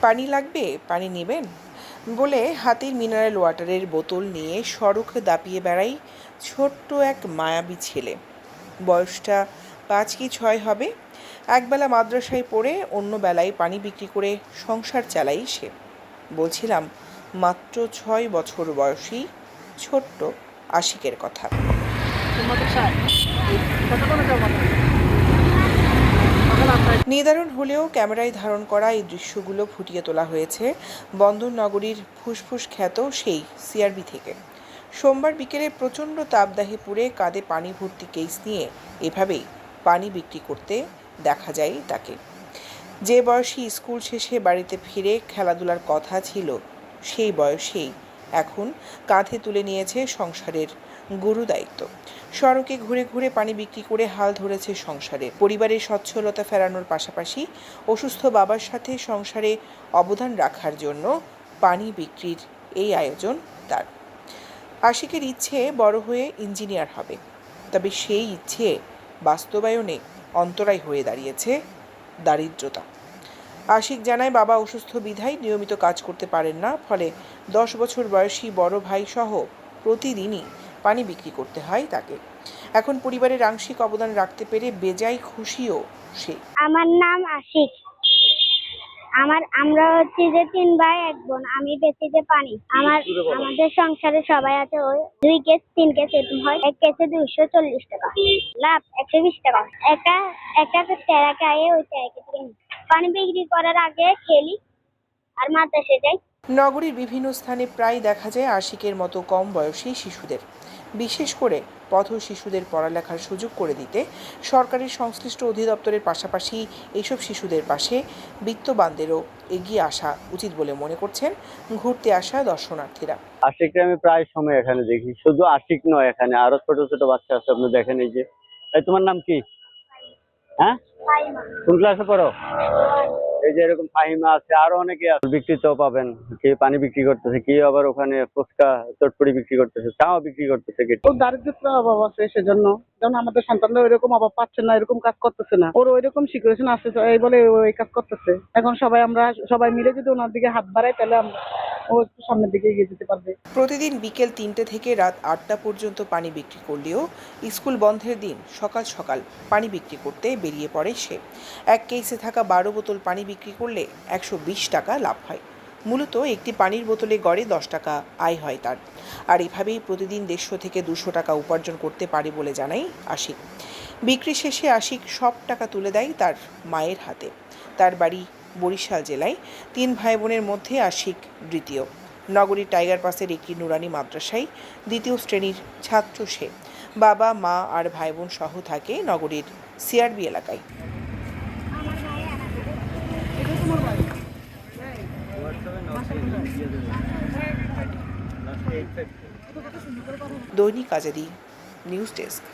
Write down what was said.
পানি লাগবে? পানি নেবেন? বলে হাতের মিনারেল ওয়াটারের বোতল নিয়ে সড়ক দাপিয়ে বেড়াই ছোট্ট এক মায়াবী ছেলে। বয়সটা পাঁচ কি ছয় হবে? একবেলা মাদ্রাসায় পড়ে অন্য বেলায় পানি বিক্রি করে সংসার চালাই সে। বলছিলাম, মাত্র ছয় বছর বয়সী ছোট্ট আশিকের কথা। নিদারুণ হলেও ক্যামেরায় ধারণ করা এই দৃশ্যগুলো ফুটিয়ে তোলা হয়েছে। বন্দর নগরীর ফুসফুস খ্যাত সেই সিআরবি থেকে। সোমবার বিকেলে প্রচণ্ড তাপদাহে পুড়ে কাঁধে পানি ভর্তি কেস নিয়ে এভাবেই পানি বিক্রি করতে দেখা যায় তাকে। যে বয়সী স্কুল শেষে বাড়িতে ফিরে খেলাধুলার কথা ছিল, সেই বয়সেই এখন কাঁধে তুলে নিয়েছে সংসারের গুরু দায়িত্ব। সড়কে ঘুরে ঘুরে পানি বিক্রি করে হাল ধরেছে সংসারে। পরিবারের সচ্ছলতা ফেরানোর পাশাপাশি অসুস্থ বাবার সাথে সংসারে অবদান রাখার জন্য পানি বিক্রির এই আয়োজন তার। আশিকের ইচ্ছে বড় হয়ে ইঞ্জিনিয়ার হবে, তবে সেই ইচ্ছে বাস্তবায়নে অন্তরায় হয়ে দাঁড়িয়েছে দারিদ্রতা। আশিক জানায়, বাবা অসুস্থ বিধায় নিয়মিত কাজ করতে পারেন না, ফলে দশ বছর বয়সী বড় ভাই সহ প্রতিদিনই পানি বিক্রি করতে হয় তাকে। এখন পরিবারের আংশিক অবদান রাখতে পেরে বেজায় খুশিও সে। আমার নাম আশিক। আমার আমরা হচ্ছে যে তিন ভাই এক বোন। আমি বেশি যে পানি। আমার আমাদের সংসারে সবাই আছে ওই দুই কেস তিন কেস এরকম হয়। এক কেসে দুইশো চল্লিশ টাকা। লাভ একশো বিশ টাকা। একটা একটা তেরা খাইয়ে ওই কেটে পানি বিক্রি করার আগে খেলি আর মাদ্রাসে যাই। নগরীর বিভিন্ন স্থানে প্রায় দেখা যায় আশিকের মতো কম বয়সী শিশুদের। বিশেষ করে পথ শিশুদের পড়ালেখার সুযোগ করে দিতে সরকারের সংশ্লিষ্ট অধিদপ্তরের পাশাপাশি এইসব শিশুদের পাশে বিত্তবানদেরও এগিয়ে আসা উচিত বলে মনে করছেন ঘুরতে আসা দর্শনার্থীরা। আশিককে আমি প্রায় সময় এখানে দেখি। শুধু আশিক নয় এখানে। আরও ছোট ছোট বাচ্চা আছে, আপনি দেখেন এই যে। তোমার নাম কি? হ্যাঁ? কোন ক্লাসে পড়ো? এই যে এরকম ফাহিমা আছে, আরও অনেকে আছে। পাবেন, কে পানি বিক্রি করতেছে, কে আবার ওখানে ফুচকা, চটপটি বিক্রি করতেছে, তাও বিক্রি করতেছে কে। ওর দারিদ্রতার অভাব আছে সেজন্য। যেমন আমাদের সন্তানরা ওইরকম অভাব পাচ্ছে না, এরকম কাজ করতেছে না। ওর ওইরকম সিচুয়েশন আসতেছে এই বলে ওই কাজ করতেছে। এখন সবাই আমরা, সবাই মিলে যদি ওনার দিকে হাত বাড়াই, তাহলে ও একটু সামনের দিকে এগিয়ে যেতে পারবে। প্রতিদিন বিকেল তিনটে থেকে রাত আটটা পর্যন্ত পানি বিক্রি করলেও স্কুল বন্ধের দিন সকাল সকাল পানি বিক্রি করতে বেরিয়ে পড়ে সে। এক কেসে থাকা বারো বোতল পানি বিক্রি করলে একশো বিশ টাকা লাভ হয়। মূলত একটি পানির বোতলে গড়ে দশ টাকা আয় হয় তার। আর এভাবেই প্রতিদিন দেড়শো থেকে দুশো টাকা উপার্জন করতে পারে বলে জানাই আশিক। বিক্রি শেষে আশিক সব টাকা তুলে দেয় তার মায়ের হাতে। তার বাড়ি বরিশাল জেলায় তিন ভাই বোনের মধ্যে আশিক দ্বিতীয়। নগরীর টাইগার পাসের একটি নুরানি মাদ্রাসায় দ্বিতীয় শ্রেণির ছাত্র সে। বাবা, মা আর ভাই বোন সহ থাকে নগরীর সিআরবি এলাকায়। দৈনিক আজাদি নিউজ ডেস্ক।